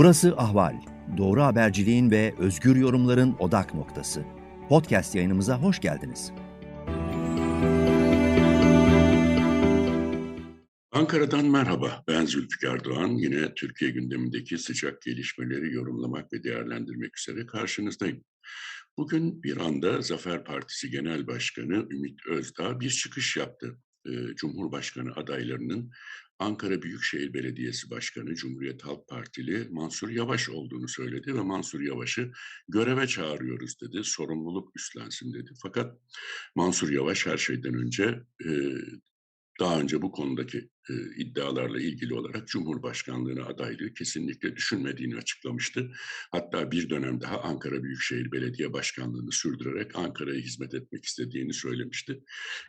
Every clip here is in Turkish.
Burası Ahval. Doğru haberciliğin ve özgür yorumların odak noktası. Podcast yayınımıza hoş geldiniz. Ankara'dan merhaba. Ben Zülfikar Doğan. Yine Türkiye gündemindeki sıcak gelişmeleri yorumlamak ve değerlendirmek üzere karşınızdayım. Bugün bir anda Zafer Partisi Genel Başkanı Ümit Özdağ bir çıkış yaptı. Cumhurbaşkanı adaylarının Ankara Büyükşehir Belediyesi Başkanı Cumhuriyet Halk Partili Mansur Yavaş olduğunu söyledi ve Mansur Yavaş'ı göreve çağırıyoruz dedi, sorumluluk üstlensin dedi. Fakat Mansur Yavaş her şeyden önce daha önce bu konudaki e, iddialarla ilgili olarak Cumhurbaşkanlığına adaylığı kesinlikle düşünmediğini açıklamıştı. Hatta bir dönem daha Ankara Büyükşehir Belediye Başkanlığını sürdürerek Ankara'ya hizmet etmek istediğini söylemişti.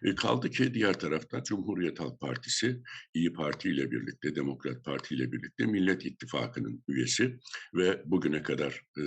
E, kaldı ki diğer tarafta Cumhuriyet Halk Partisi İyi Parti ile birlikte, Demokrat Parti ile birlikte Millet İttifakı'nın üyesi ve bugüne kadar e,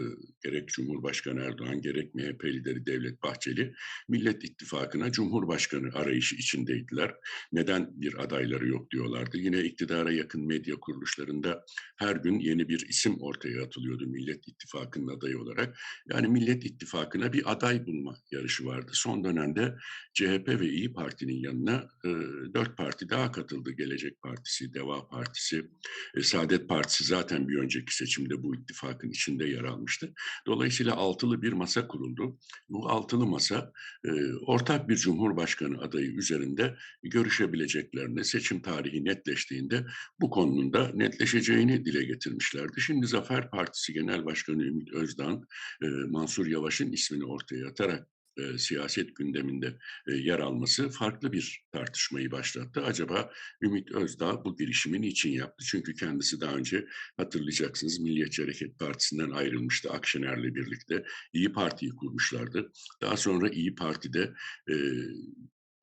gerek Cumhurbaşkanı Erdoğan gerek MHP lideri Devlet Bahçeli Millet İttifakı'na Cumhurbaşkanı arayışı içindeydiler. Neden bir adayları yok diyor diyorlardı. Yine iktidara yakın medya kuruluşlarında her gün yeni bir isim ortaya atılıyordu Millet İttifakı'nın adayı olarak. Yani Millet İttifakı'na bir aday bulma yarışı vardı. Son dönemde CHP ve İyi Parti'nin yanına e, dört parti daha katıldı. Gelecek Partisi, Deva Partisi, e, Saadet Partisi zaten bir önceki seçimde bu ittifakın içinde yer almıştı. Dolayısıyla altılı bir masa kuruldu. Bu altılı masa e, ortak bir Cumhurbaşkanı adayı üzerinde görüşebileceklerini, seçim tarihi tarihi netleştiğinde bu konunun da netleşeceğini dile getirmişlerdi. Şimdi Zafer Partisi Genel Başkanı Ümit Özdağ, e, Mansur Yavaş'ın ismini ortaya atarak e, siyaset gündeminde e, yer alması farklı bir tartışmayı başlattı. Acaba Ümit Özdağ bu girişimi niçin yaptı? Çünkü kendisi daha önce hatırlayacaksınız Milliyetçi Hareket Partisi'nden ayrılmıştı Akşener'le birlikte. İyi Parti'yi kurmuşlardı. Daha sonra İyi Parti'de e,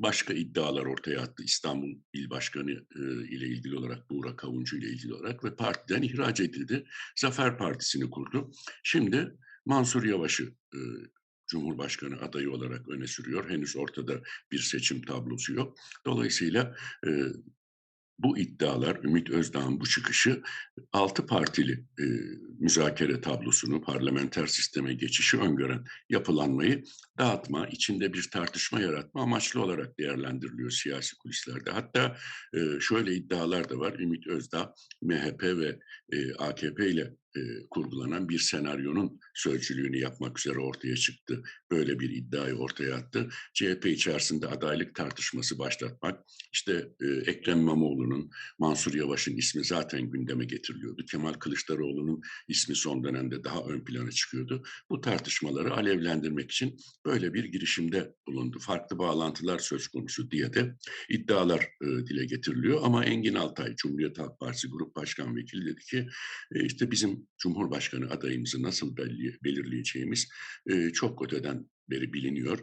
başka iddialar ortaya attı. İstanbul İl Başkanı e, ile ilgili olarak, Buğra Kavuncu ile ilgili olarak ve partiden ihraç edildi. Zafer Partisi'ni kurdu. Şimdi Mansur Yavaş'ı e, Cumhurbaşkanı adayı olarak öne sürüyor. Henüz ortada bir seçim tablosu yok. Dolayısıyla e, bu iddialar, Ümit Özdağ'ın bu çıkışı altı partili e, müzakere tablosunu, parlamenter sisteme geçişi öngören yapılanmayı dağıtma, içinde bir tartışma yaratma amaçlı olarak değerlendiriliyor siyasi kulislerde. Hatta e, şöyle iddialar da var. Ümit Özdağ, MHP ve e, AKP ile e, kurgulanan bir senaryonun sözcülüğünü yapmak üzere ortaya çıktı. Böyle bir iddiayı ortaya attı. CHP içerisinde adaylık tartışması başlatmak, işte e, Ekrem İmamoğlu'nun, Mansur Yavaş'ın ismi zaten gündeme getiriliyordu. Kemal Kılıçdaroğlu'nun ismi son dönemde daha ön plana çıkıyordu. Bu tartışmaları alevlendirmek için böyle bir girişimde bulundu. Farklı bağlantılar söz konusu diye de iddialar e, dile getiriliyor. Ama Engin Altay, Cumhuriyet Halk Partisi Grup Başkan Vekili dedi ki e, işte bizim Cumhurbaşkanı adayımızı nasıl belirleyeceğimiz çok öteden beri biliniyor.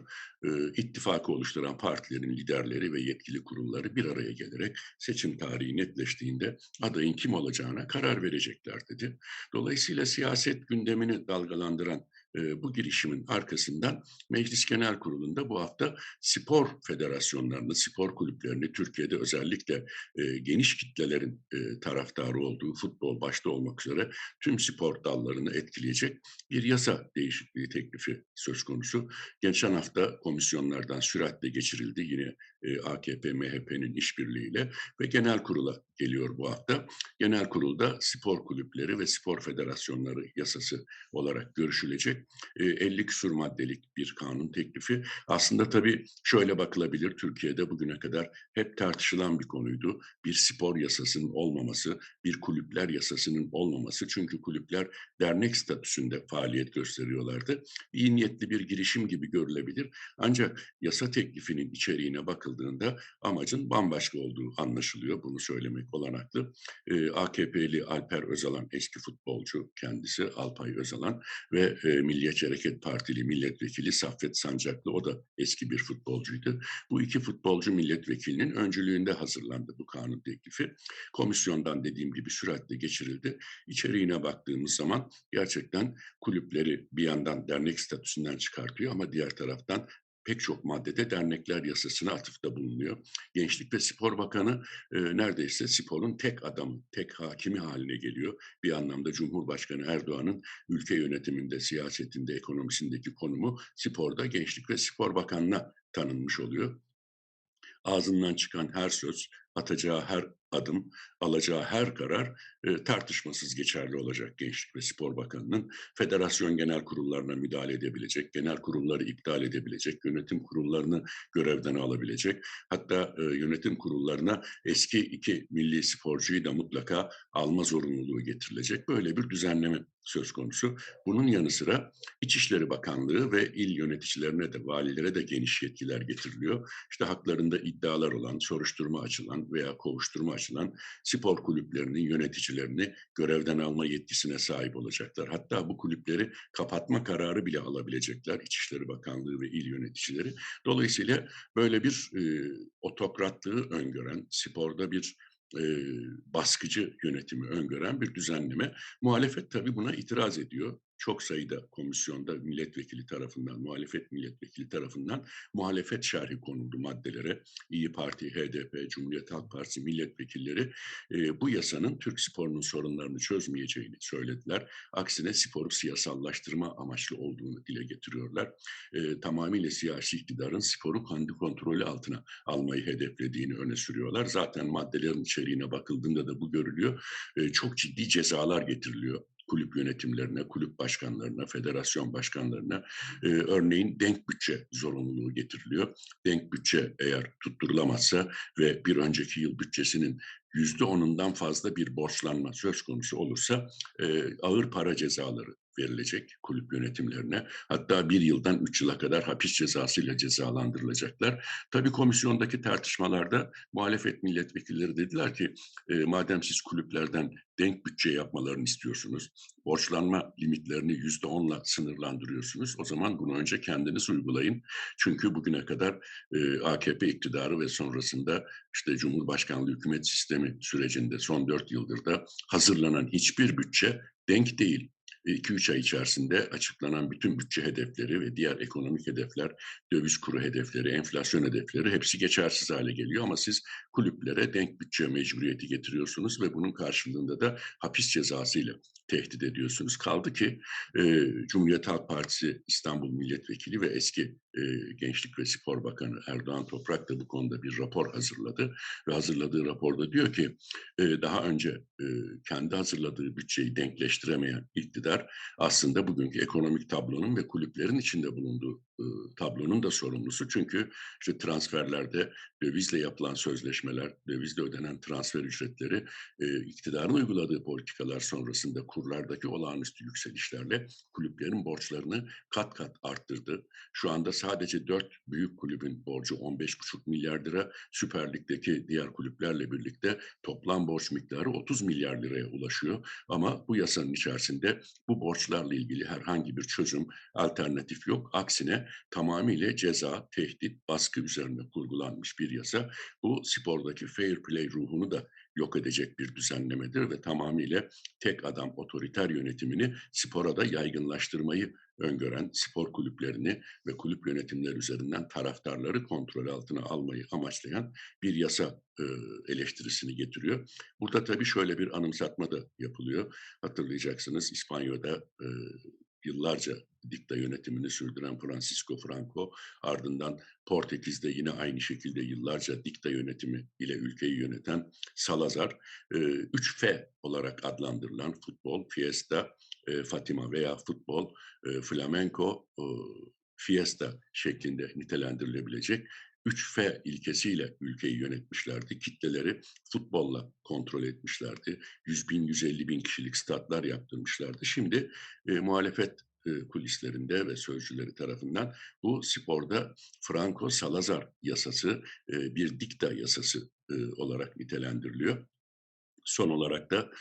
İttifakı oluşturan partilerin liderleri ve yetkili kurulları bir araya gelerek seçim tarihi netleştiğinde adayın kim olacağına karar verecekler dedi. Dolayısıyla siyaset gündemini dalgalandıran bu girişimin arkasından Meclis Genel Kurulu'nda bu hafta spor federasyonlarını, spor kulüplerini Türkiye'de özellikle geniş kitlelerin taraftarı olduğu futbol başta olmak üzere tüm spor dallarını etkileyecek bir yasa değişikliği teklifi söz konusu. Geçen hafta komisyonlardan süratle geçirildi yine AKP, MHP'nin işbirliğiyle ve genel kurula geliyor bu hafta. Genel kurulda spor kulüpleri ve spor federasyonları yasası olarak görüşülecek. 50 küsur maddelik bir kanun teklifi. Aslında tabii şöyle bakılabilir, Türkiye'de bugüne kadar hep tartışılan bir konuydu. Bir spor yasasının olmaması, bir kulüpler yasasının olmaması. Çünkü kulüpler dernek statüsünde faaliyet gösteriyorlardı. İyi niyetli bir girişim gibi görülebilir. Ancak yasa teklifinin içeriğine bakıldığında amacın bambaşka olduğu anlaşılıyor. Bunu söylemek olanaklı. E, AKP'li Alper Özalan eski futbolcu kendisi Alpay Özalan ve e, Milliyetçi Hareket Partili milletvekili Saffet Sancaklı o da eski bir futbolcuydu. Bu iki futbolcu milletvekilinin öncülüğünde hazırlandı bu kanun teklifi. Komisyondan dediğim gibi süratle geçirildi. İçeriğine baktığımız zaman gerçekten kulüpleri bir yandan dernek statüsünden çıkartıyor ama diğer taraftan pek çok maddede dernekler yasasına atıfta bulunuyor. Gençlik ve Spor Bakanı e, neredeyse sporun tek adamı, tek hakimi haline geliyor. Bir anlamda Cumhurbaşkanı Erdoğan'ın ülke yönetiminde, siyasetinde, ekonomisindeki konumu sporda Gençlik ve Spor Bakanı'na tanınmış oluyor ağzından çıkan her söz, atacağı her adım, alacağı her karar e, tartışmasız geçerli olacak Gençlik ve Spor Bakanı'nın. Federasyon genel kurullarına müdahale edebilecek, genel kurulları iptal edebilecek, yönetim kurullarını görevden alabilecek. Hatta e, yönetim kurullarına eski iki milli sporcuyu da mutlaka alma zorunluluğu getirilecek. Böyle bir düzenleme söz konusu. Bunun yanı sıra İçişleri Bakanlığı ve il yöneticilerine de, valilere de geniş yetkiler getiriliyor. İşte haklarında iddialar olan, soruşturma açılan veya kovuşturma açılan spor kulüplerinin yöneticilerini görevden alma yetkisine sahip olacaklar. Hatta bu kulüpleri kapatma kararı bile alabilecekler İçişleri Bakanlığı ve il yöneticileri. Dolayısıyla böyle bir e, otokratlığı öngören, sporda bir e, baskıcı yönetimi öngören bir düzenleme. Muhalefet tabii buna itiraz ediyor çok sayıda komisyonda milletvekili tarafından, muhalefet milletvekili tarafından muhalefet şerhi konuldu maddelere. İyi Parti, HDP, Cumhuriyet Halk Partisi milletvekilleri e, bu yasanın Türk sporunun sorunlarını çözmeyeceğini söylediler. Aksine sporu siyasallaştırma amaçlı olduğunu dile getiriyorlar. E, tamamıyla siyasi iktidarın sporu kendi kontrolü altına almayı hedeflediğini öne sürüyorlar. Zaten maddelerin içeriğine bakıldığında da bu görülüyor. E, çok ciddi cezalar getiriliyor kulüp yönetimlerine, kulüp başkanlarına, federasyon başkanlarına e, örneğin denk bütçe zorunluluğu getiriliyor. Denk bütçe eğer tutturulamazsa ve bir önceki yıl bütçesinin yüzde onundan fazla bir borçlanma söz konusu olursa e, ağır para cezaları verilecek kulüp yönetimlerine. Hatta bir yıldan üç yıla kadar hapis cezasıyla cezalandırılacaklar. Tabii komisyondaki tartışmalarda muhalefet milletvekilleri dediler ki e, madem siz kulüplerden denk bütçe yapmalarını istiyorsunuz, borçlanma limitlerini yüzde onla sınırlandırıyorsunuz. O zaman bunu önce kendiniz uygulayın. Çünkü bugüne kadar e, AKP iktidarı ve sonrasında işte Cumhurbaşkanlığı hükümet sistemi sürecinde son dört yıldır da hazırlanan hiçbir bütçe denk değil. 2-3 ay içerisinde açıklanan bütün bütçe hedefleri ve diğer ekonomik hedefler, döviz kuru hedefleri, enflasyon hedefleri hepsi geçersiz hale geliyor. Ama siz kulüplere denk bütçe mecburiyeti getiriyorsunuz ve bunun karşılığında da hapis cezasıyla tehdit ediyorsunuz. Kaldı ki e, Cumhuriyet Halk Partisi İstanbul Milletvekili ve eski e, Gençlik ve Spor Bakanı Erdoğan Toprak da bu konuda bir rapor hazırladı ve hazırladığı raporda diyor ki e, daha önce e, kendi hazırladığı bütçeyi denkleştiremeyen iktidar aslında bugünkü ekonomik tablonun ve kulüplerin içinde bulunduğu e, tablonun da sorumlusu. Çünkü işte transferlerde dövizle yapılan sözleşmeler, dövizle ödenen transfer ücretleri e, iktidarın uyguladığı politikalar sonrasında kurlardaki olağanüstü yükselişlerle kulüplerin borçlarını kat kat arttırdı. Şu anda sadece dört büyük kulübün borcu 15,5 milyar lira, Süper Lig'deki diğer kulüplerle birlikte toplam borç miktarı 30 milyar liraya ulaşıyor. Ama bu yasanın içerisinde bu borçlarla ilgili herhangi bir çözüm, alternatif yok. Aksine tamamıyla ceza, tehdit, baskı üzerine kurgulanmış bir yasa. Bu spordaki fair play ruhunu da yok edecek bir düzenlemedir ve tamamıyla tek adam otoriter yönetimini spora da yaygınlaştırmayı öngören spor kulüplerini ve kulüp yönetimleri üzerinden taraftarları kontrol altına almayı amaçlayan bir yasa e, eleştirisini getiriyor. Burada tabii şöyle bir anımsatma da yapılıyor. Hatırlayacaksınız İspanya'da e, yıllarca dikta yönetimini sürdüren Francisco Franco ardından Portekiz'de yine aynı şekilde yıllarca dikta yönetimi ile ülkeyi yöneten Salazar 3F olarak adlandırılan futbol, fiesta, Fatima veya futbol, flamenco, fiesta şeklinde nitelendirilebilecek 3F ilkesiyle ülkeyi yönetmişlerdi. Kitleleri futbolla kontrol etmişlerdi. 100 bin, 150 bin kişilik statlar yaptırmışlardı. Şimdi e, muhalefet e, kulislerinde ve sözcüleri tarafından bu sporda Franco Salazar yasası e, bir dikta yasası e, olarak nitelendiriliyor. Son olarak da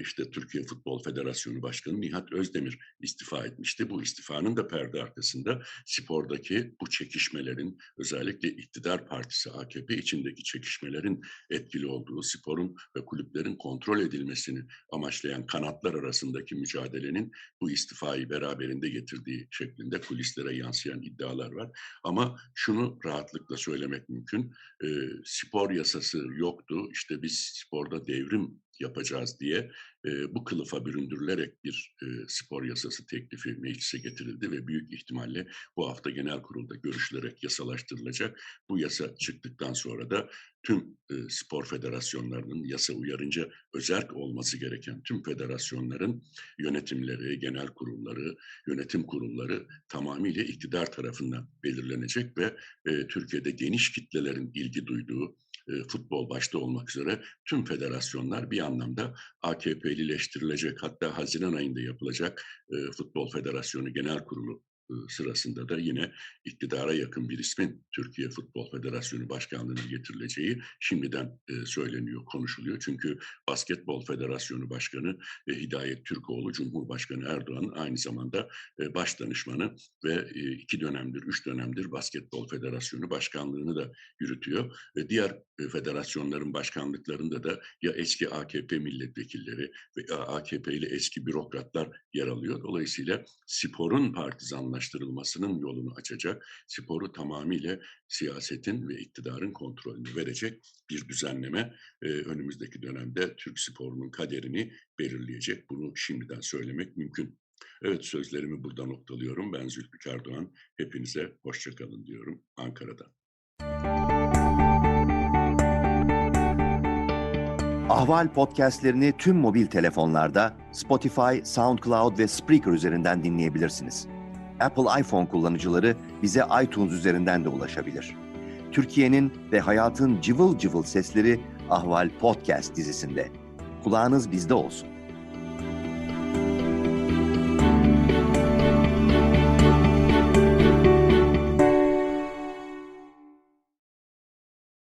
işte Türkiye Futbol Federasyonu Başkanı Nihat Özdemir istifa etmişti. Bu istifanın da perde arkasında spordaki bu çekişmelerin özellikle iktidar partisi AKP içindeki çekişmelerin etkili olduğu, sporun ve kulüplerin kontrol edilmesini amaçlayan kanatlar arasındaki mücadelenin bu istifayı beraberinde getirdiği şeklinde kulislere yansıyan iddialar var. Ama şunu rahatlıkla söylemek mümkün. E, spor yasası yoktu. İşte biz sporda devrim yapacağız diye e, bu kılıfa büründürülerek bir e, spor yasası teklifi meclise getirildi ve büyük ihtimalle bu hafta genel kurulda görüşülerek yasalaştırılacak. Bu yasa çıktıktan sonra da tüm e, spor federasyonlarının yasa uyarınca özerk olması gereken tüm federasyonların yönetimleri, genel kurulları, yönetim kurulları tamamıyla iktidar tarafından belirlenecek ve e, Türkiye'de geniş kitlelerin ilgi duyduğu futbol başta olmak üzere tüm federasyonlar bir anlamda AKP'lileştirilecek. Hatta Haziran ayında yapılacak e, Futbol Federasyonu Genel Kurulu e, sırasında da yine iktidara yakın bir ismin Türkiye Futbol Federasyonu Başkanlığı'na getirileceği şimdiden e, söyleniyor, konuşuluyor. Çünkü Basketbol Federasyonu Başkanı e, Hidayet Türkoğlu, Cumhurbaşkanı Erdoğan aynı zamanda baş danışmanı ve iki dönemdir, üç dönemdir Basketbol Federasyonu Başkanlığı'nı da yürütüyor. Diğer federasyonların başkanlıklarında da ya eski AKP milletvekilleri ve AKP ile eski bürokratlar yer alıyor. Dolayısıyla sporun partizanlaşması yaygınlaştırılmasının yolunu açacak, sporu tamamıyla siyasetin ve iktidarın kontrolünü verecek bir düzenleme e, önümüzdeki dönemde Türk sporunun kaderini belirleyecek. Bunu şimdiden söylemek mümkün. Evet sözlerimi burada noktalıyorum. Ben Zülfikar Doğan. Hepinize hoşçakalın diyorum Ankara'da. Ahval podcastlerini tüm mobil telefonlarda Spotify, SoundCloud ve Spreaker üzerinden dinleyebilirsiniz. Apple iPhone kullanıcıları bize iTunes üzerinden de ulaşabilir. Türkiye'nin ve hayatın cıvıl cıvıl sesleri Ahval Podcast dizisinde. Kulağınız bizde olsun.